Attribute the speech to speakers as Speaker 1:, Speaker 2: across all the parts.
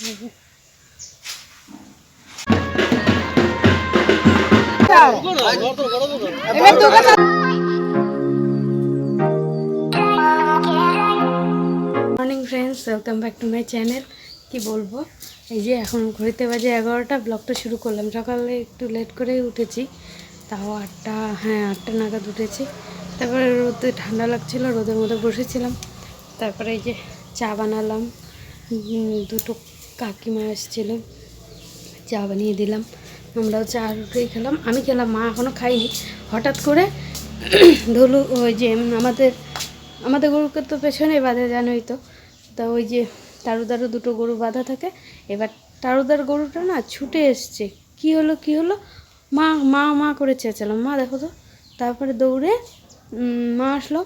Speaker 1: Morning friends welcome back to my channel কি বলব? এই যে এখন ঘড়িতে বাজে এগারোটা ব্লগটা শুরু করলাম। সকালে একটু লেট করেই উঠেছি। তাও আটটা হ্যাঁ আটটা নাগাদ উঠেছি। তারপরে রোদে ঠান্ডা লাগছিল, রোদের মধ্যে বসেছিলাম। তারপরে এই যে চা বানালাম। দুটো কাকিমা এসেছিল, চা বানিয়ে দিলাম। আমরাও চা রুটি খেলাম। আমি খেলাম, মা এখনও খাইনি হঠাৎ করে ধুলু, ওই যে আমাদের আমাদের গরুকে তো পেছনে বাঁধা, জানোই তো। তা ওই যে তারুদারও দুটো গরু বাঁধা থাকে। এবার তারুদার গরুটা না ছুটে এসছে। কি হলো কি হলো? মা মা মা করে চেঁচালাম মা, দেখো তো। তারপরে দৌড়ে মা আসলো।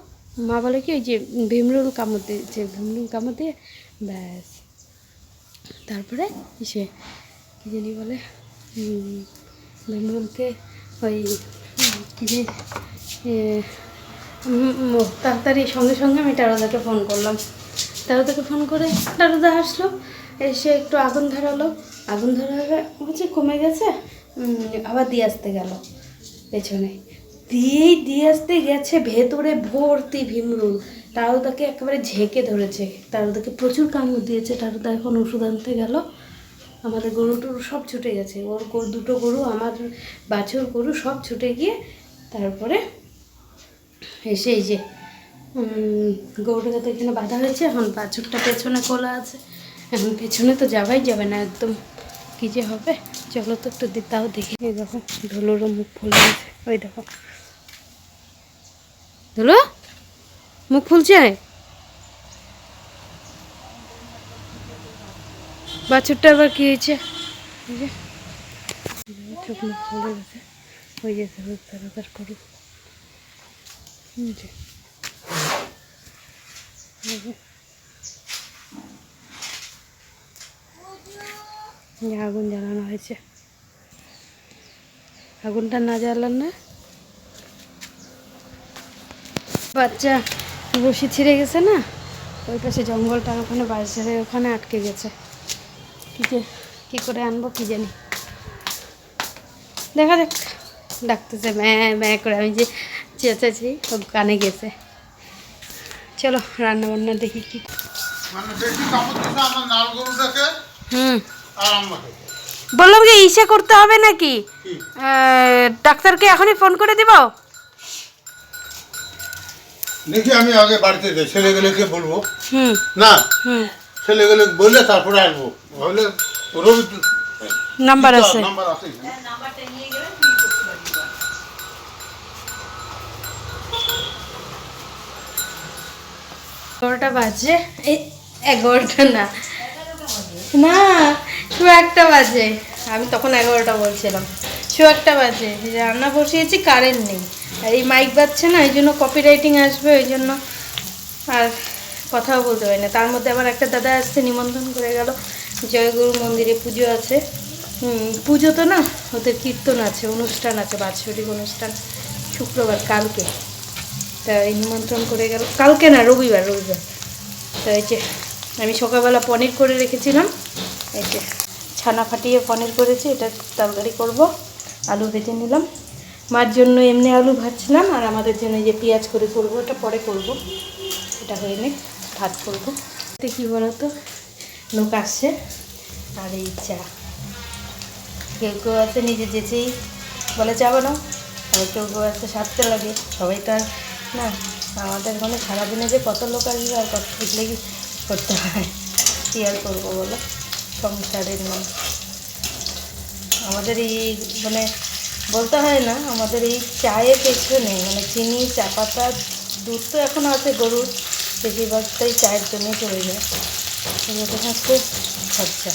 Speaker 1: মা বলে কি, ওই যে ভীমরুল কামড় দিয়েছে, ভীমরুল কামড় দিয়ে ব্যাস। তারপরে সে কী জানি বলে উম, ভীমরুলকে ওই কী যে তাড়াতাড়ি সঙ্গে সঙ্গে আমি টারোদাকে ফোন করলাম। টারোদাকে ফোন করে টারোদা আসলো এসে একটু আগুন ধরালো। আগুন ধরাবে হচ্ছে কমে গেছে? আবার দিয়ে আসতে গেল পেছনে। দিয়েই দিয়ে আসতে গেছে ভেতরে ভর্তি ভীমরুল। তারুদাকে একেবারে ঝেঁকে ধরেছে। তারুদাকে প্রচুর কামড় দিয়েছে তারুদা এখন ওষুধ আনতে গেল। আমাদের গরু টরু সব ছুটে গেছে। ওর গরু, দুটো গরু, আমার বাছুর গরু সব ছুটে গিয়ে তারপরে এসে এই যে গরুটাকে তো এখানে বাঁধা হয়েছে, এখন বাছুরটা পেছনে খোলা আছে। এখন পেছনে তো যাবাই যাবে না একদম। কী যে হবে? চলো তো একটু তাও দেখি। এই দেখো, ধুলোরও মুখ ফুলে ওই দেখো। ধুলো? মুখ ফুলছে? বাছুরটা আবার কি হয়েছে? আগুন জ্বালানো হয়েছে। আগুনটা না জ্বালান না বাচ্চা। রশি ছিঁড়ে গেছে না? ওই পাশে জঙ্গলটা ওখানে বাজারে ওখানে আটকে গেছে। কী যে কী করে আনব কি জানি। দেখা যাক। ডাকতেছে ম্যাঁ ম্যাঁ করে। আমি যে চেঁচেছি ও কানে গেছে। চলো রান্না বান্না দেখি কি
Speaker 2: মানে
Speaker 1: বললাম কি ইসে করতে হবে নাকি? ডাক্তারকে এখনই ফোন করে দিব?
Speaker 2: দেখি আমি আগে বাড়িতে যাই ছেলেগুলোকে বলব।
Speaker 1: হুম।
Speaker 2: না ছেলেগুলো বললে তারপরে আসব। হলে রবি
Speaker 1: নাম্বার আছে।
Speaker 2: নাম্বার আছে?
Speaker 1: এগারোটা বাজে। এই এগারোটা না। না শু একটা বাজে। আমি তখন এগারোটা বলছিলাম। শু একটা বাজে। রান্না বসিয়েছি কারেন্ট নেই। আর এই মাইক বাজছে না, এই জন্য কপিরাইটিং আসবে ওই জন্য আর কথাও বলতে পারি না। তার মধ্যে আবার একটা দাদা আসছে, নিমন্ত্রণ করে গেল। জয়গুরু মন্দিরে পুজো আছে। পুজো তো না, ওদের কীর্তন আছে, অনুষ্ঠান আছে, বাৎসরিক অনুষ্ঠান, শুক্রবার, কালকে। তা এই নিমন্ত্রণ করে গেল। কালকে না, রবিবার রবিবার। তো এই যে, আমি সকালবেলা পনির করে রেখেছিলাম। এই যে, ছানা ফাটিয়ে পনির করেছি, এটা তরকারি করব, আলু ভেজে নিলাম। মার জন্য এমনি আলু ভাজছিলাম, আর আমাদের জন্য যে পেঁয়াজ করে করব এটা পরে করব। এটা হয়ে নে ভাত করব। এতে কী বলতো? লোক আসছে, আর এই চা। কেউ কেউ আছে নিজে যেচেই বলে চা বানাও আর কেউ কেউ আছে সারতে লাগে, সবাই তো আর না, আমাদের মানে সারাদিনে যে কত লোক আসবে আর কত কি করতে হয়, কী আর করব বলো? সংসারের মান আমাদের এই মানে বলতে হয় না, আমাদের এই চায়ের পেছনে মানে চিনি, চা পাতা, দুধ তো এখন আছে গরুর, বেশিরভাগটাই চায়ের জন্য চলে যায়। এগুলো খুব খরচা।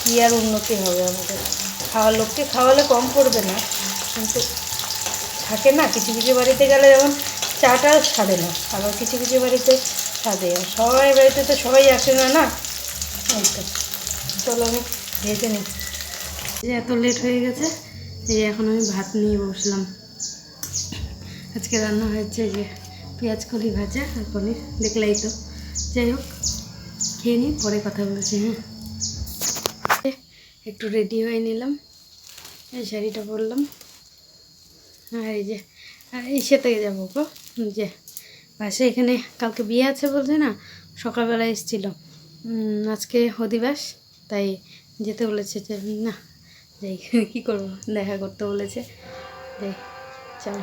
Speaker 1: কী আর উন্নতি হবে আমাদের? খাওয়ার লোককে খাওয়ালে কম পড়বে না, কিন্তু থাকে না, কিছু কিছু বাড়িতে গেলে যেমন চাটা সাদে না, আবার কিছু কিছু বাড়িতে আর সবাই বাড়িতে তো সবাই আসে না না? চলো আমি ভেজে যে এত লেট হয়ে গেছে, এই এখন আমি ভাত নিয়ে বসলাম। আজকে রান্না হয়েছে যে পেঁয়াজ কলি ভাজা আর পনির, দেখলেই তো। যাই হোক, খেয়ে নিই, পরে কথা বলছি হ্যাঁ। একটু রেডি হয়ে নিলাম, এই শাড়িটা পরলাম। আর এই যে ইসে থেকে যাব গো যে পাশে এখানে কালকে বিয়ে আছে বলছে না, সকালবেলা এসেছিল। আজকে অধিবাস, তাই যেতে বলেছে যে না যাই কী করব? দেখা করতে বলেছে। যাই চলো।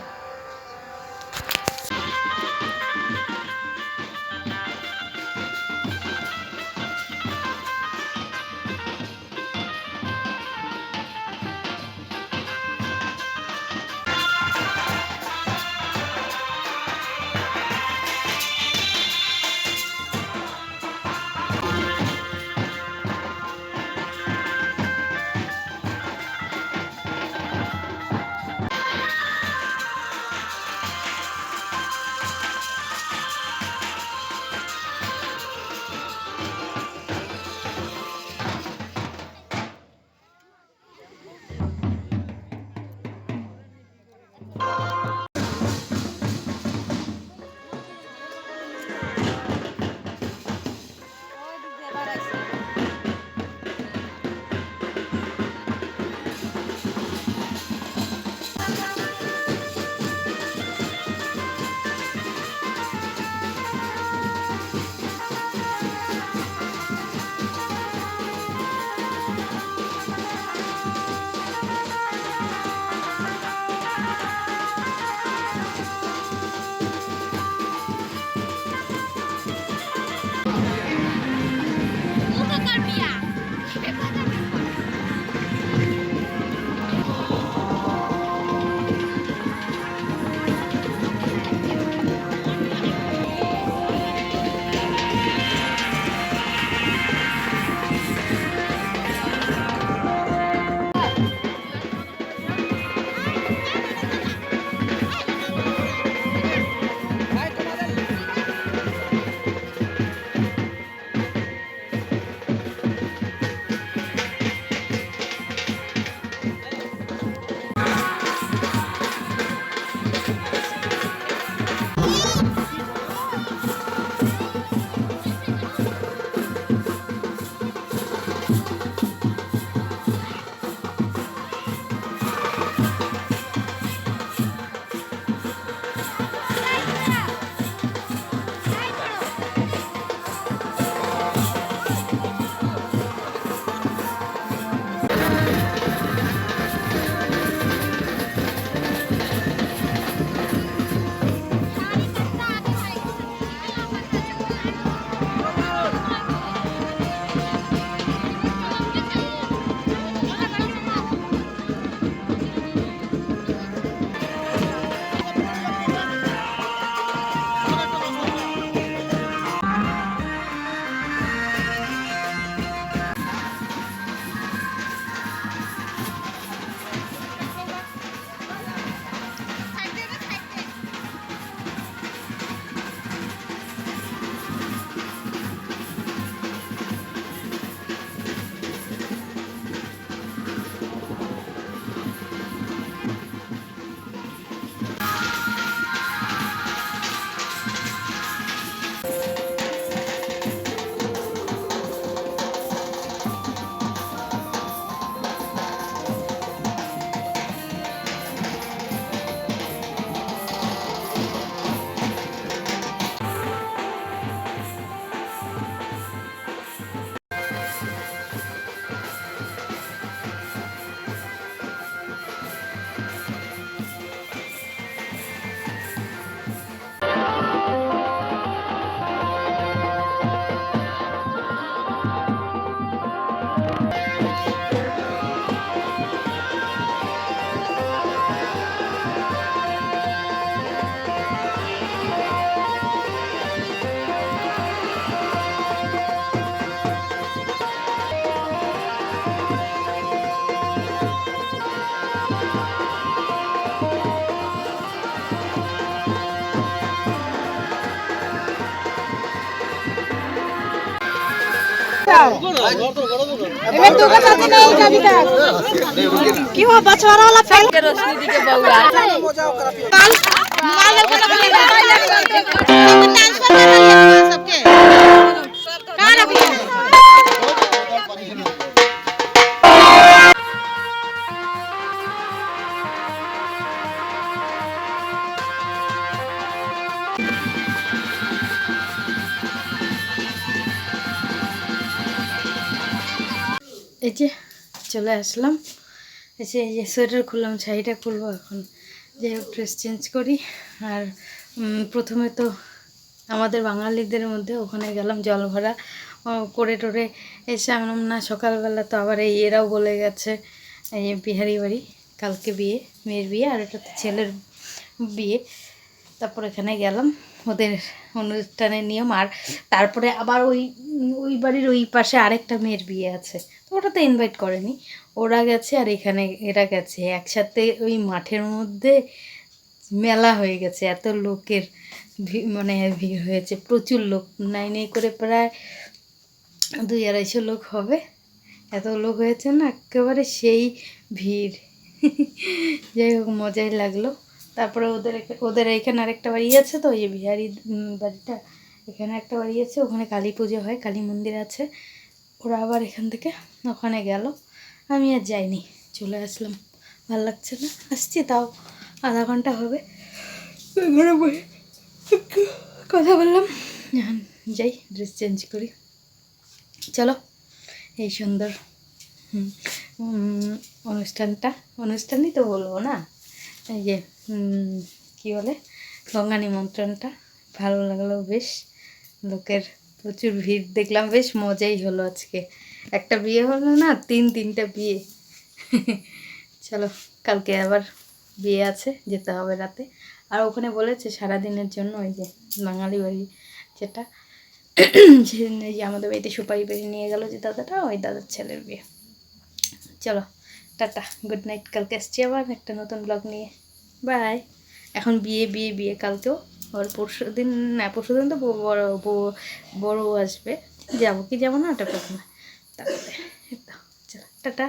Speaker 3: क्यों बछवारा वाला फैल के रोशनी दी के बउआ माल माल के ना ट्रांसफर कर सबके कहां
Speaker 1: চলে আসলাম। এসে এই যে সোয়েটার খুললাম, শাড়িটা খুলবো এখন। যাই হোক ড্রেস চেঞ্জ করি। আর প্রথমে তো আমাদের বাঙালিদের মধ্যে ওখানে গেলাম জল ভরা। করে টোরে এসে আনলাম না, সকালবেলা তো আবার এই এরাও বলে গেছে, এই বিহারি বাড়ি, কালকে বিয়ে, মেয়ের বিয়ে, আর এটা তো ছেলের বিয়ে। তারপর এখানে গেলাম, ওদের অনুষ্ঠানের নিয়ম। আর তারপরে আবার ওই ওই বাড়ির ওই পাশে আরেকটা মেয়ের বিয়ে আছে। তো ওটাতে ইনভাইট করেনি। ওরা গেছে আর এখানে এরা গেছে। একসাথে ওই মাঠের মধ্যে মেলা হয়ে গেছে। এত লোকের মানে ভিড় হয়েছে। প্রচুর লোক। নাই করে প্রায় দুই আড়াইশো লোক হবে। এত লোক হয়েছে না, একেবারে সেই ভিড়। যাই হোক, মজাই লাগল। তারপরে ওদের ওদের এখানে আরেকটা বাড়ি আছে তো যে বিহারি বাড়িটা। এখানে একটা বাড়ি আছে, ওখানে কালী পুজো হয়, কালী মন্দির আছে। ওরা আবার এখান থেকে ওখানে গেল। আমি আর যাইনি, চলে আসলাম। ভালো লাগছে না? আসছি তাও। আধা ঘণ্টা হবে। ঘরে কথা বললাম। এখন যাই ড্রেস চেঞ্জ করি। চলো, এই সুন্দর অনুষ্ঠানটা। অনুষ্ঠানই তো বলব না? এই যে কী বলে, গঙ্গা নিমন্ত্রণটা। ভালো লাগল বেশ, লোকের প্রচুর ভিড়, দেখলাম বেশ মজাই হলো আজকে। একটা বিয়ে হলো না, তিন, তিনটা বিয়ে। চলো, কালকে আবার বিয়ে আছে, যেতে হবে রাতে। আর ওখানে বলেছে সারাদিনের জন্য ওই যে বাঙালি বাড়ি যেটা। এই যে আমাদের বাড়িতে সুপারি পেড়ে নিয়ে গেল যে দাদাটা, ওই দাদার ছেলের বিয়ে। চলো, টাটা, গুড নাইট, কালকে আসছি আবার একটা নতুন ব্লগ নিয়ে। বাই। এখন বিয়ে বিয়ে বিয়ে, কালকেও আবার পরশু দিন, না, পরশু দিন তো বড় আসবে। যাব কি যাব না ওটা প্রথমে তারপরে টাটা।